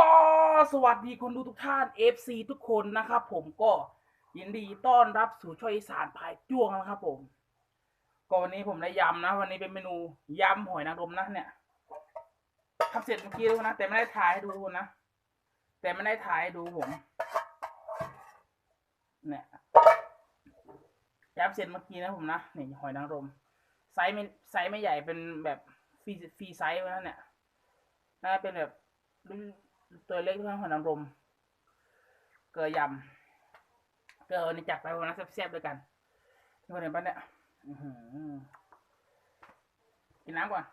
ก็สวัสดีคนดูทุกท่าน FC ทุกคนนะครับผมก็ยินดีต้อนรับสู่ช่วยสานพายจ้วงนะครับผมก็วันนี้ผมได้ยำนะ วันนี้เป็นเมนูยำหอยนางรมนะเนี่ยทำเสร็จเมื่อกี้แล้วนะ แต่ไม่ได้ถ่ายให้ดูนะ แต่ไม่ได้ถ่ายให้ดูผมเนี่ยยำเสร็จเมื่อกี้นะผมนะนี่หอยนางรมไซส์ไม่ไซส์ไม่ใหญ่เป็นแบบฟรีฟรีไซส์นะเนี่ยน่าจะเป็นแบบ ตัวเล็กเท่าหอยนางรมเกลือยำเกลือนี่จัดไปวันนั้นแซ่บๆด้วยกันนี่คนเห็นปะเนี่ยกินน้ำก่อน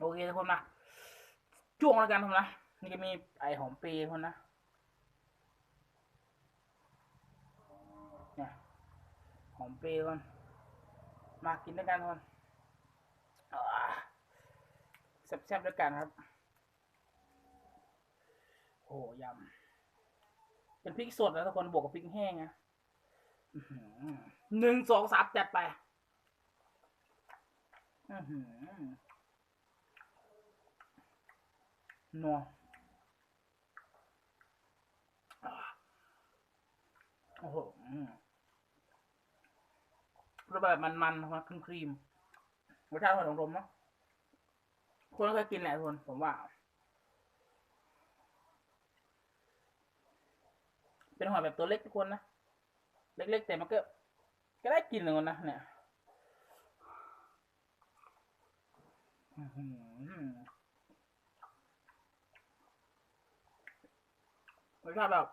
โอเคทุกคนนะจ้วงแล้วกันทุกคนนะนี่ก็มีไอหอมเปรย์ทุกคนนะเนี่ยหอมเปรย์ก่อน มากินด้วยกันทุกคนแซ่บๆด้วยกันครับโอ้ยำ เป็นพริกสดนะทุกคนบวกกับพริกแห้งนะหนึ่งสองสามจัดไปอือหือนัวอ่าโอ้โห รสแบบมันๆนะครีมครีมรสชาติหอยนางรมเนาะคนก็เคยกินแหละคนผมว่า เป็นหอยแบบตัวเล็กทุกคนนะ เล็กๆแต่มันก็ ก็ได้กินเลยคนนะเนี่ยรสชาติแบบ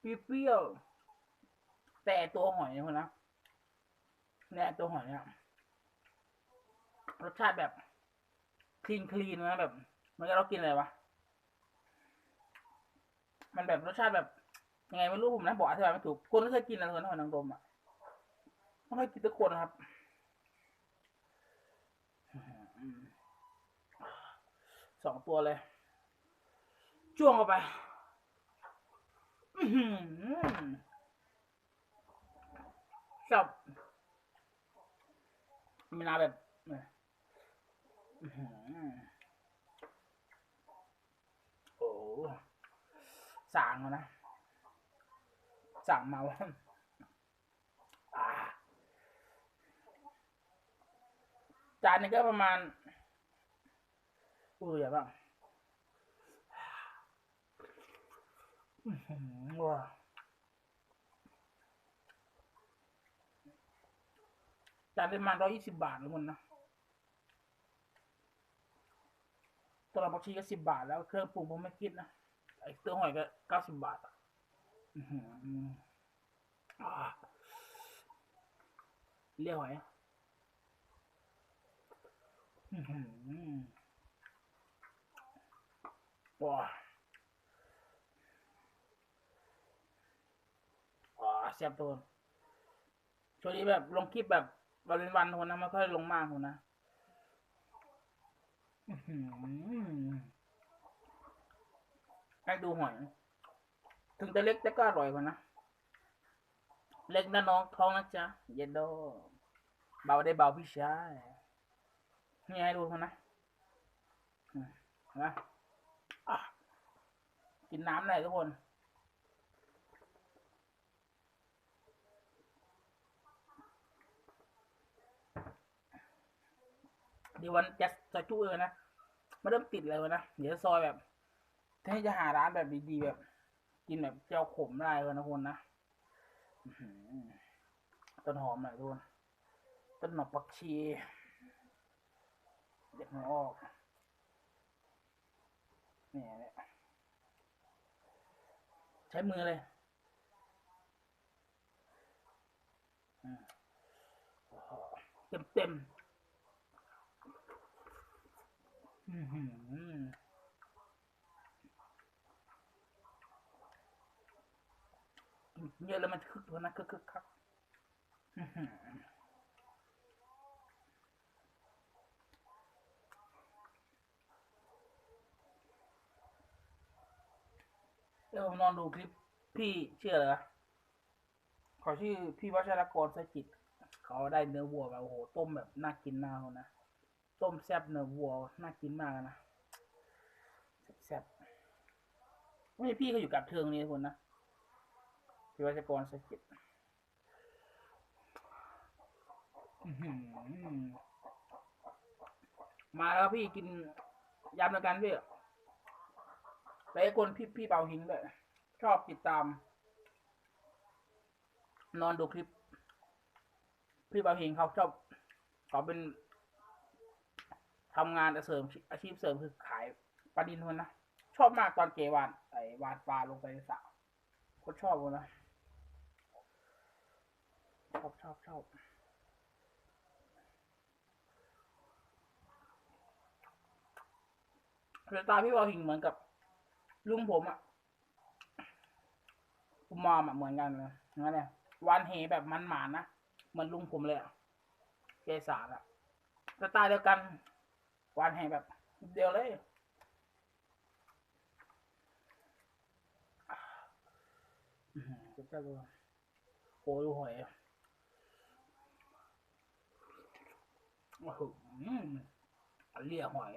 เปรี้ยวแต่ตัวหอยนี่ยคนนะ เนี่ยตัวหอยเนี่ยรสชาติแบบคลีนคลีนนะแบบเหมันก็เรากินอะไรวะมันแบบรสชาติแบบยังไงไม่รู้ผมนะบอกอธิบายไม่ถูกคนที่เคยกินนะคนหอยนางรมอะไม่เคยกินทุกคนครับสองตัวเลยจ้วงเข้าไปอื้อ หือชอบมีนาแบบโอ้สางนะสั่งมาว่าจานนี้ก็ประมาณอุ้ยอยบ้างว้า จานนี้ประมาณร้อยยี่สิบบาททุกคนนะตัวเราบักชีก็สิบบาท แล้วเครื่องปรุงผมไม่คิดนะไอ้ตัวหอยก็เก้าสิบบาทอะอื้อหืออ่าเรียกหอยอื้อหือว้าว้าแซ่บตัวช่วงนี้แบบลงคลิปแบบ วันเป็นวันคนนะไม่ค่อยลงมากคนนะให้ดูหอย ถึงจะเล็กแต่ก็อร่อยกว่านะ เล็กนะน้องท้องนะจ๊ะ เย็นโด เบาได้เบาพี่ชาย นี่ให้ดูคนนะนะกินน้ำหน่อยทุกคน ดี๋ยววันจะจะจุ้เลยนะไม่เริ่มติดเลยวนะ เดี๋ยวซอยแบบถ้าจะหาร้านแบบดีๆแบบ กินแบบเจียวขมได้เลยนะคนนะต้นหอมหน่อยทุกคนต้นหนอกปักชี เด็กมันออกนี่ยเนี่ยใช้มือเลยเต็มเต็มๆอื้อหือ เยอะแล้วมันคึกตัวนะคึกคึกคักอื้อหือเดี๋ยวผมนอนดูคลิปพี่ชื่ออะไรวะขอชื่อพี่วัชรกรสจิต เขาได้เนื้อวัวมาโอ้โห ต้มแบบน่ากินมาเลยนะ ต้มแซ่บเนื้อวัวน่ากินมากนะแซ่บไม่พี่เขาอยู่กับเทิงนี่คนนะพิวัชกรสกิจอื้อหือมาแล้วพี่กินยำด้วกันพี่แล้วไอ้คนพี่พี่เปาหิงด้วยชอบติดตาม นอนดูคลิป พี่เปาหิงเขาชอบเขาเป็น ทำงานเสริมอาชีพเสริมคือขายปลาดินคนนะชอบมากตอนเกวานไอวานปลาลงไปในสระโคตรชอบเลยนะชอบชอบชอบสายตาพี่เปาหิงเหมือนกับลุงผมอะคุณมอมอะเหมือนกันเลยนั่นแหละวานเฮแบบมันหมานนะเหมือนลุงผมเลยอะเกสาอะสไตล์เดียวกัน วานเฮแบบเดียวเลยอือหือจะเจ้าตัวโอ้ดูหอยโอ้โหเลี่ยหอย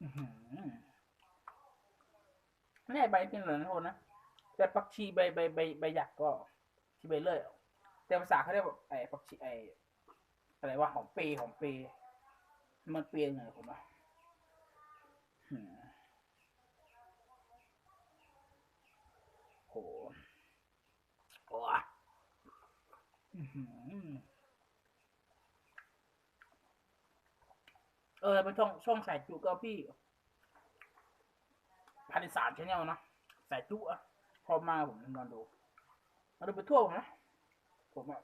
อื้อหือไม่ใบเป็นเหลืองนะคนนะ แต่ปักชีใบใบใบใบหยักก็ชีใบเลื่อยแต่ภาษาเขาเรียกว่าไอ้ปักชีไอ้อะไรว่าหอมเปรย์หอมเปรย์มันเปรย์ยังไงผมว่าโหโอ้ยอื้อหือเออเป็นช่องช่องสายจุก็พี่พันสามชแนลนะสายจุอะ พอมาผมนอนดูมาดูไปทั่วผมนะผมอะ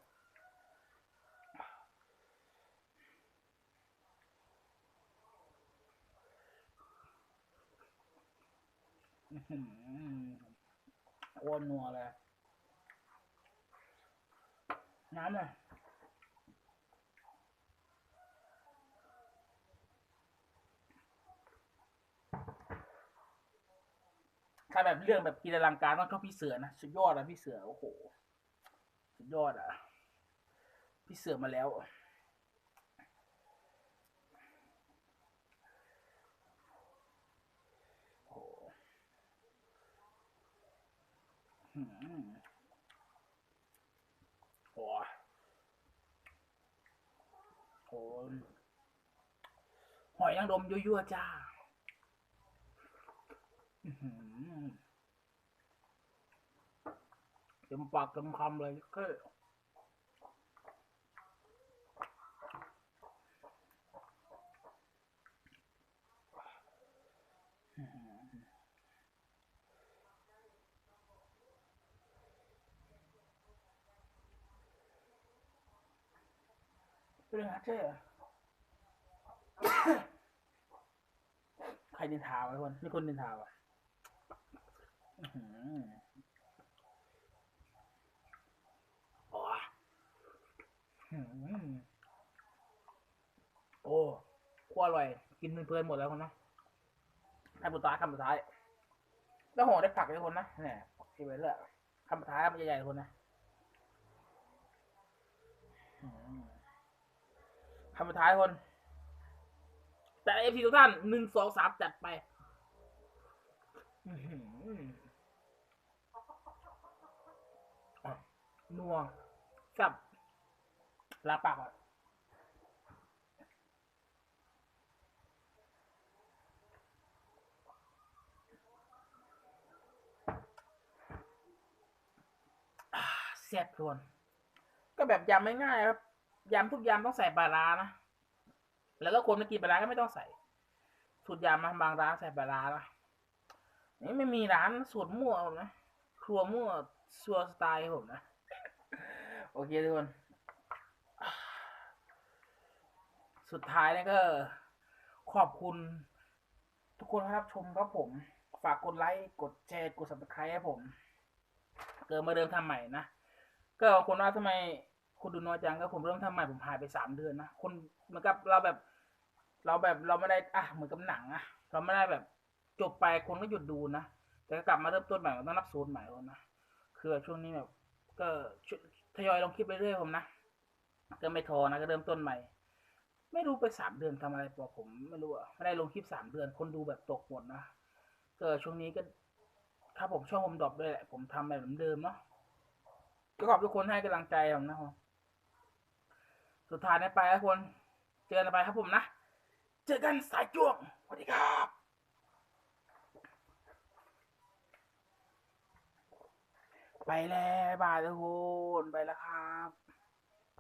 อื้อนนัวเลย น้ำเลย ถ้าแบบเรื่องแบบกินอลังการต้องเข้าพี่เสือนะสุดยอดอะพี่เสือโอ้โหสุดยอดอะพี่เสือมาแล้วโอ้โหหืมโอ้ยโอ้ยหอยนางรมยั่วๆจ้า เต็มปากเต็มคำเลยก็เป็นไงเจ๊ใครดินทาวะคนนี่คนดินทาวะ โอ้ยอื้อหือโอ้โคตรอร่อย กินเพลินๆหมดแล้วคนนะให้บุตรคำสุดท้าย แล้วห่อได้ผักเลยคนนะเนี่ยที่ไปเรื่อยคำสุดท้ายคำใหญ่ๆคนนะคำสุดท้ายคน แต่เอฟซีทุกท่านหนึ่งสองสามจัดไปอือหืออะ นัวจับลาปากอะอ่าแซ่บทวน ก็แบบยำไม่ง่ายๆครับยำทุกยำต้องใส่ปลาร้านะ แล้วก็คนไม่กินปลาร้าก็ไม่ต้องใส่ สูตรยำนะบางร้านใส่ปลาร้านะนี่ไม่มีร้านสูตรมั่วนะ ครัวมั่วซัวสไตล์ผมนะ โอเคทุกคน สุดท้ายนี่ก็ ขอบคุณ ทุกคนที่รับชมครับผม ฝากกดไลค์กดแชร์กด subscribe ให้ผม เกิดมาเริ่มทำใหม่นะ ก็บางคนว่าทำไมคุณดูน้อยจังก็ผมเริ่มทำใหม่ผมหายไปสามเดือนนะคนเหมือนกับเราแบบ เราแบบเราไม่ได้อะเหมือนกับหนังอะเราไม่ได้แบบจบไปคนก็หยุดดูนะแต่กลับมาเริ่มต้นใหม่ต้องนับศูนย์ใหม่แล้วนะคือช่วงนี้แบบก็ช ทยอยลงคลิปไปเรื่อยผมนะก็ไม่ท้อนะก็เริ่มต้นใหม่ ไม่รู้ไปสามเดือนทำอะไรปอผมไม่รู้อะไม่ได้ลงคลิปสามเดือนคนดูแบบตกหมดนะก็ช่วงนี้ก็ถ้าผมช่องผมดรอปด้วยแหละ ผมทำแบบเหมือนเดิมเนาะก็ขอบทุกคนให้กำลังใจผมนะครับสุดท้ายนี้ไปแล้วคน เจอกันไปครับผมนะ เจอกันสายจ้วงสวัสดีครับ ไปแล้วบายทุกคนไปแล้วครับ